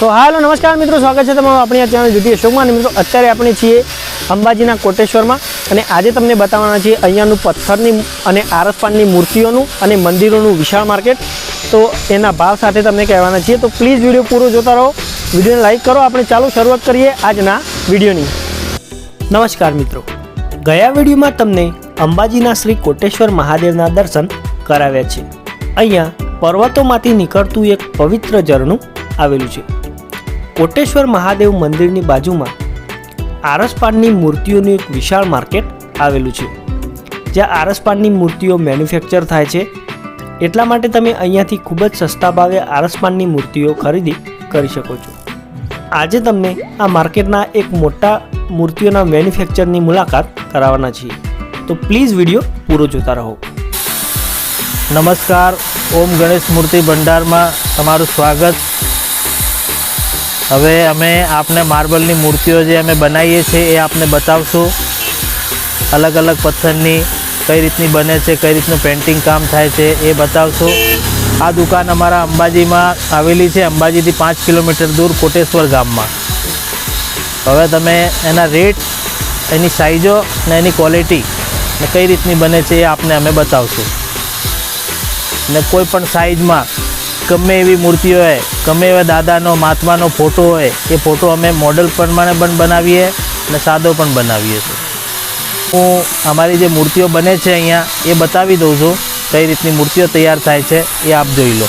તો હાલો, નમસ્કાર મિત્રો, સ્વાગત છે તમારું આપણી આ ચેનલ અશોકમાં મિત્રો, અત્યારે આપણે છીએ અંબાજીના કોટેશ્વરમાં. અને આજે તમને બતાવવાના છીએ અહીંયાનું પથ્થરની અને આરસપાનની મૂર્તિઓનું અને મંદિરોનું વિશાળ માર્કેટ. તો એના ભાવ સાથે તમને કહેવાના છીએ. તો પ્લીઝ વીડિયો પૂરો જોતા રહો. વિડીયોને લાઇક કરો. આપણે ચાલો શરૂઆત કરીએ આજના વિડીયોની. નમસ્કાર મિત્રો. ગયા વિડીયોમાં તમને અંબાજીના શ્રી કોટેશ્વર મહાદેવના દર્શન કરાવ્યા છે. અહીંયા પર્વતોમાંથી નીકળતું એક પવિત્ર ઝરણું આવેલું છે. કોટેશ્વર મહાદેવ મંદિરની બાજુમાં આરસપાનની મૂર્તિઓનું એક વિશાળ માર્કેટ આવેલું છે, જ્યાં આરસપાનની મૂર્તિઓ મેન્યુફેક્ચર થાય છે. એટલા માટે તમે અહીંયાથી ખૂબ જ સસ્તા ભાવે આરસપાનની મૂર્તિઓ ખરીદી કરી શકો છો. આજે તમને આ માર્કેટના એક મોટા મૂર્તિઓના મેન્યુફેક્ચરની મુલાકાત કરાવવાના છીએ. તો પ્લીઝ વીડિયો પૂરો જોતા રહો. નમસ્કાર, ઓમ ગણેશ મૂર્તિ ભંડારમાં તમારું સ્વાગત. હવે અમે આપને માર્બલની મૂર્તિઓ જે અમે બનાવીએ છીએ એ આપને બતાવશું. અલગ અલગ પથ્થરની કઈ રીતની બને છે, કઈ રીતનું પેન્ટિંગ કામ થાય છે એ બતાવશું. આ દુકાન અમારા અંબાજીમાં આવેલી છે, અંબાજીથી પાંચ કિલોમીટર દૂર કોટેશ્વર ગામમાં. હવે તમે એના રેટ એની સાઇઝો ને એની ક્વોલિટી ને કઈ રીતની બને છે એ આપને અમે બતાવશું. ને કોઈ પણ સાઈઝમાં ગમે એવી મૂર્તિ હોય, ગમે એવા દાદાનો, મહાત્માનો ફોટો હોય, એ ફોટો અમે મોડલ પ્રમાણે પણ બનાવીએ અને સાદો પણ બનાવીએ છીએ. હું અમારી જે મૂર્તિઓ બને છે અહીંયા, એ બતાવી દઉં છું, કઈ રીતની મૂર્તિઓ તૈયાર થાય છે, એ આપ જોઈ લો.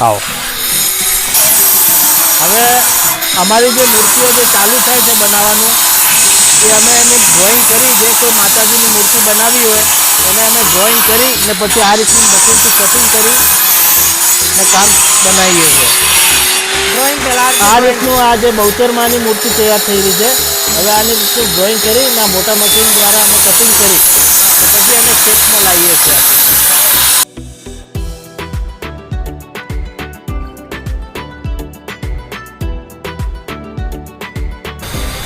આવો. હવે અમારી જે મૂર્તિઓ જે ચાલુ થાય છે બનાવવાનું, એ અમે એને ડ્રોઈંગ કરી જે કોઈ માતાજીની મૂર્તિ બનાવી હોય, એને અમે ડ્રોઈંગ કરી ને પછી આ રીતની મશીનથી કટિંગ કરી ને કામ બનાવીએ છીએ. ડ્રોઈંગ આ રીતનું આ જે મૂર્તિ તૈયાર થઈ રહી છે. હવે આને ડ્રોઈંગ કરી ને મોટા મશીન દ્વારા અમે કટિંગ કરી. પછી અમે શેપમાં લાવીએ છીએ.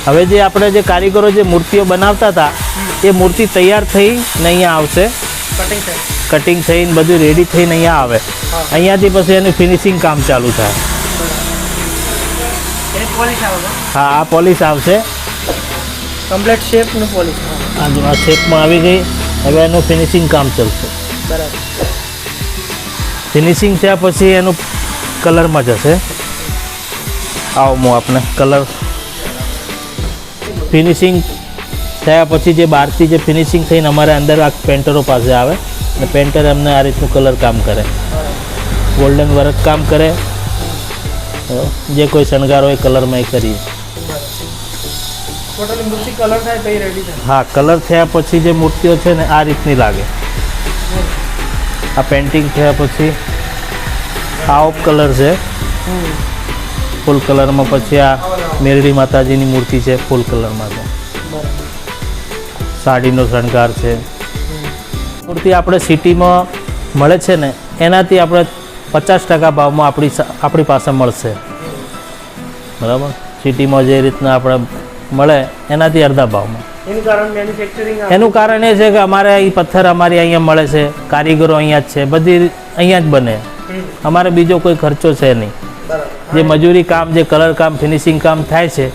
હવે જે આપણે જે કારીગરો જે મૂર્તિઓ બનાવતા હતા એ મૂર્તિ તૈયાર થઈ ને અહીંયા આવશે. કટિંગ થાય કટિંગ થઈને બધું રેડી થઈને અહીંયા આવે. અહીંયાથી પછી એનું ફિનિશિંગ કામ ચાલુ થાય. હા આ પોલિશ આવશે. કમ્પ્લીટ શેપનું પોલિશ આ જો આ શેપમાં આવી ગઈ. હવે એનું ફિનિશિંગ કામ ચાલશે. બરાબર. ફિનિશિંગ થયા પછી એનું કલરમાં જશે. આવો હું આપને. કલર ફિનિશિંગ થયા પછી જે બહારથી જે ફિનિશિંગ થઈને અમારે અંદર આ પેન્ટરો પાસે આવે અને પેન્ટર એમને આ રીતનું કલર કામ કરે. ગોલ્ડન વર્ક કામ કરે. જે કોઈ શણગાર હોય કલરમાં એ કરીએ. તો હા કલર થયા પછી જે મૂર્તિઓ છે ને આ રીતની લાગે. આ પેન્ટિંગ થયા પછી આ ઓફ કલર છે. ફૂલ કલરમાં પછી આ મેરડી માતાજીની મૂર્તિ છે ફૂલ કલરમાં છે. સાડીનો શણગાર છે. મૂર્તિ આપણે સિટીમાં મળે છે ને એનાથી આપણે પચાસ ટકા ભાવમાં આપણી આપણી પાસે મળશે. બરાબર? સિટીમાં જે રીતના આપણે મળે એનાથી અડધા ભાવમાં. એનું કારણ મેન્યુફેક્ચરિંગ એનું કારણ એ છે કે અમારે અહીં પથ્થર અમારી અહીંયા મળે છે કારીગરો અહીંયા જ છે બધી અહીંયા જ બને. અમારે બીજો કોઈ ખર્ચો છે નહીં. જે મજૂરી કામ જે કલર કામ ફિનિશિંગ કામ થાય છે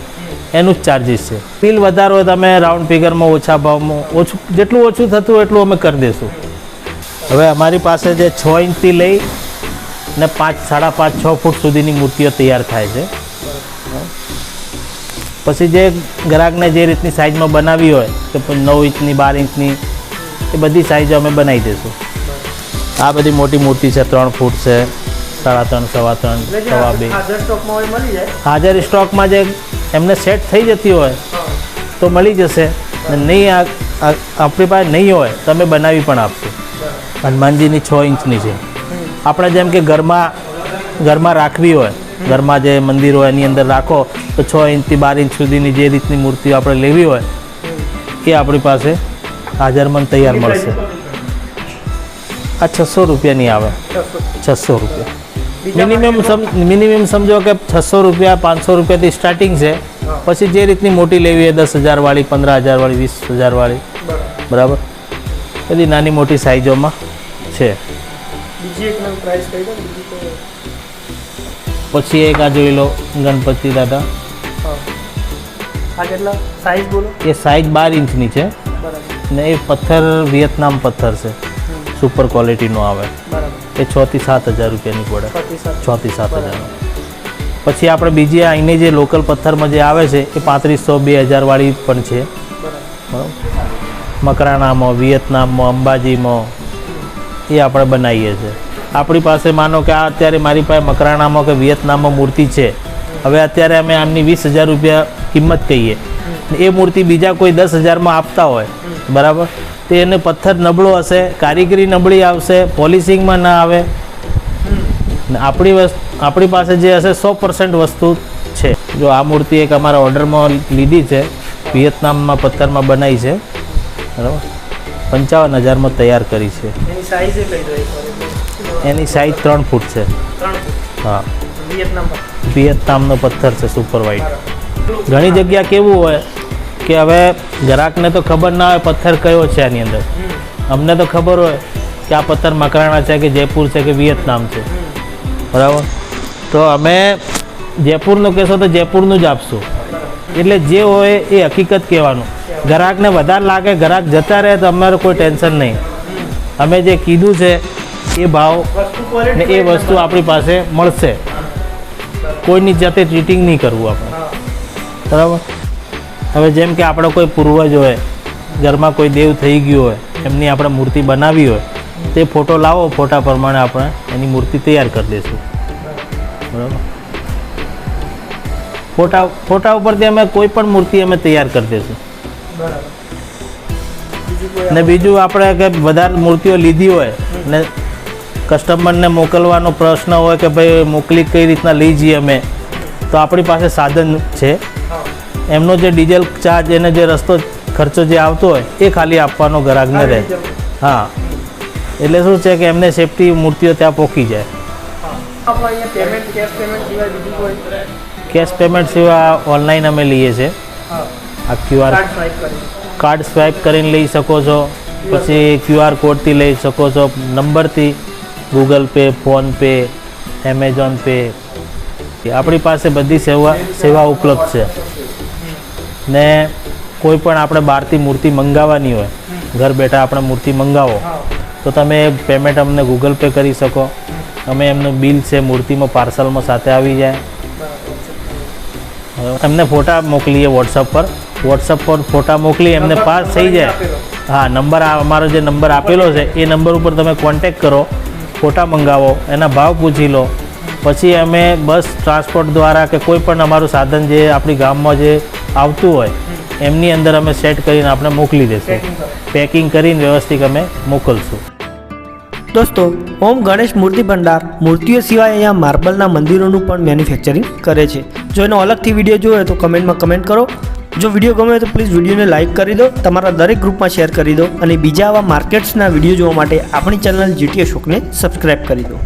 એનું જ ચાર્જિસ છે. બિલ વધારો હોય તમે રાઉન્ડ ફિગરમાં ઓછા ભાવમાં ઓછું જેટલું ઓછું થતું એટલું અમે કરી દઈશું હવે અમારી પાસે જે છ ઇંચથી લઈ ને પાંચ સાડા પાંચ છ ફૂટ સુધીની મૂર્તિઓ તૈયાર થાય છે. પછી જે ગ્રાહકને જે રીતની સાઇઝમાં બનાવી હોય કે નવ ઇંચની બાર ઇંચની એ બધી સાઇઝો અમે બનાવી દઈશું આ બધી મોટી મૂર્તિ છે ત્રણ ફૂટ છે સાડા ત્રણ સવા ત્રણ સવા બે. હાજર સ્ટોકમાં જે એમને સેટ થઈ જતી હોય તો મળી જશે ને નહીં આપણી પાસે નહીં હોય તો અમે બનાવી પણ આપશું. હનુમાનજીની છ ઇંચની છે. આપણે જેમ કે ઘરમાં ઘરમાં રાખવી હોય, ઘરમાં જે મંદિર હોય એની અંદર રાખો, તો છ ઇંચથી બાર ઇંચ સુધીની જે રીતની મૂર્તિઓ આપણે લેવી હોય, એ આપણી પાસે હાજરમાં તૈયાર મળશે. આ છસો રૂપિયાની આવે. છસો રૂપિયા. મિનિમમ મિનિમમ સમજો કે છસો રૂપિયા પાંચસો રૂપિયાથી સ્ટાર્ટિંગ છે. પછી જે રીતની મોટી લેવી હોય દસ હજારવાળી પંદર હજારવાળી વીસ હજારવાળી બરાબર. બધી નાની મોટી સાઇઝોમાં છે. પછી એક આ જોઈ લો ગણપતિ દાદા. એ સાઇઝ બાર ઇંચની છે. ને એ પથ્થર વિયેતનામ પથ્થર છે. સુપર ક્વોલિટીનો આવે. બરાબર છ થી સાત હજાર રૂપિયાની પડે. છ થી સાત. હજાર. પછી આપણે બીજી અહીંની જે લોકલ પથ્થરમાં જે આવે છે એ પાંત્રીસો બે હજારવાળી પણ છે. બરાબર. મકરાણામાં વિયેતનામમાં અંબાજીમાં એ આપણે બનાવીએ છીએ. આપણી પાસે માનો કે આ અત્યારે મારી પાસે મકરાણામાં કે વિયેતનામમાં મૂર્તિ છે. હવે અત્યારે અમે આમની વીસ હજાર રૂપિયા કિંમત કહીએ. એ મૂર્તિ બીજા કોઈ દસ હજારમાં આપતા હોય. બરાબર? તો એને પથ્થર નબળો હશે કારીગરી નબળી આવશે પોલિશિંગમાં ના આવે. આપણી વસ્તુ આપણી પાસે જે હશે સો પર્સન્ટ વસ્તુ છે. જો આ મૂર્તિ એક અમારા ઓર્ડરમાં લીધી છે વિયેતનામમાં પથ્થરમાં બનાવી છે. બરાબર? પંચાવન હજારમાં તૈયાર કરી છે. એની સાઈઝ ત્રણ ફૂટ છે. હા. વિયેતનામ વિયેતનામનો પથ્થર છે સુપર વ્હાઈટ ઘણી જગ્યા કેવું હોય કે હવે ગ્રાહકને તો ખબર ના હોય પથ્થર કયો છે આની અંદર. અમને તો ખબર હોય કે આ પથ્થર મકરાણા છે કે જયપુર છે કે વિયેતનામ છે. બરાબર? તો અમે જયપુરનું કહેશો તો જયપુરનું જ આપશું. એટલે જે હોય એ હકીકત કહેવાનું. ગ્રાહકને વધારે લાગે ગ્રાહક જતા રહે તો અમારું કોઈ ટેન્શન નહીં. અમે જે કીધું છે એ ભાવ ને એ વસ્તુ આપણી પાસે મળશે. કોઈની જાતે ચીટિંગ નહીં કરવું આપણે. બરાબર? હવે જેમ કે આપણે કોઈ પૂર્વજ હોય, ઘરમાં કોઈ દેવ થઈ ગયું હોય, એમની આપણે મૂર્તિ બનાવી હોય, તે ફોટો લાવો, ફોટા પ્રમાણે આપણે એની મૂર્તિ તૈયાર કરી દઈશું બરાબર? ફોટા ફોટા ઉપરથી અમે કોઈ પણ મૂર્તિ અમે તૈયાર કરી દઈશું ને બીજું આપણે કે વધારે મૂર્તિઓ લીધી હોય, ને કસ્ટમરને મોકલવાનો પ્રશ્ન હોય કે ભાઈ, મોકલી કઈ રીતના લઈ જઈએ અમે, તો આપણી પાસે સાધન છે. એમનો જે ડીઝલ ચાર્જ એને જે રસ્તો ખર્ચો જે આવતો હોય એ ખાલી આપવાનો ગ્રાહકને રહે. હા. એટલે શું છે કે એમને સેફટી મૂર્તિઓ ત્યાં પહોંચી જાય. કેશ પેમેન્ટ સિવાય ઓનલાઈન અમે લઈએ છીએ. આ ક્યુઆર કાર્ડ કાર્ડ સ્વાઇપ કરીને લઈ શકો છો. પછી ક્યુઆર કોડથી લઈ શકો છો. નંબરથી Google Pay PhonePe Amazon Pay આપણી પાસે બધી સેવા સેવા ઉપલબ્ધ છે. ને કોઈ પણ આપણે બહારથી મૂર્તિ મંગાવવાની હોય ઘર બેઠા આપણે મૂર્તિ મંગાવો તો તમે પેમેન્ટ અમને ગૂગલ પે કરી શકો. અમે એમનું બિલ છે મૂર્તિમાં પાર્સલમાં સાથે આવી જાય. એમને ફોટા મોકલીએ વોટ્સઅપ પર. વોટ્સઅપ પર ફોટા મોકલી એમને પાસ થઈ જાય. હા નંબર અમારો જે નંબર આપેલો છે એ નંબર ઉપર તમે કોન્ટેક કરો ફોટા મંગાવો એના ભાવ પૂછી લો. પછી અમે બસ ટ્રાન્સપોર્ટ દ્વારા કે કોઈ પણ અમારું સાધન જે આપણી ગામમાં જે આવતું હોય એમની અંદર અમે સેટ કરીને આપણે મોકલી દઈશું પેકિંગ કરીને વ્યવસ્થિત અમે મોકલશું. દોસ્તો ઓમ ગણેશ મૂર્તિ ભંડાર મૂર્તિઓ સિવાય અહીંયા માર્બલના મંદિરોનું પણ મેન્યુફેક્ચરિંગ કરે છે. જો એનો અલગથી વીડિયો જોયો હોય તો કમેન્ટમાં કમેન્ટ કરો. જો વીડિયો ગમે તો પ્લીઝ વિડીયોને લાઇક કરી દો તમારા દરેક ગ્રુપમાં શેર કરી દો અને બીજા આવા માર્કેટ્સના વીડિયો જોવા માટે આપણી ચેનલ જીટીએ શોકને સબસ્ક્રાઇબ કરી દો.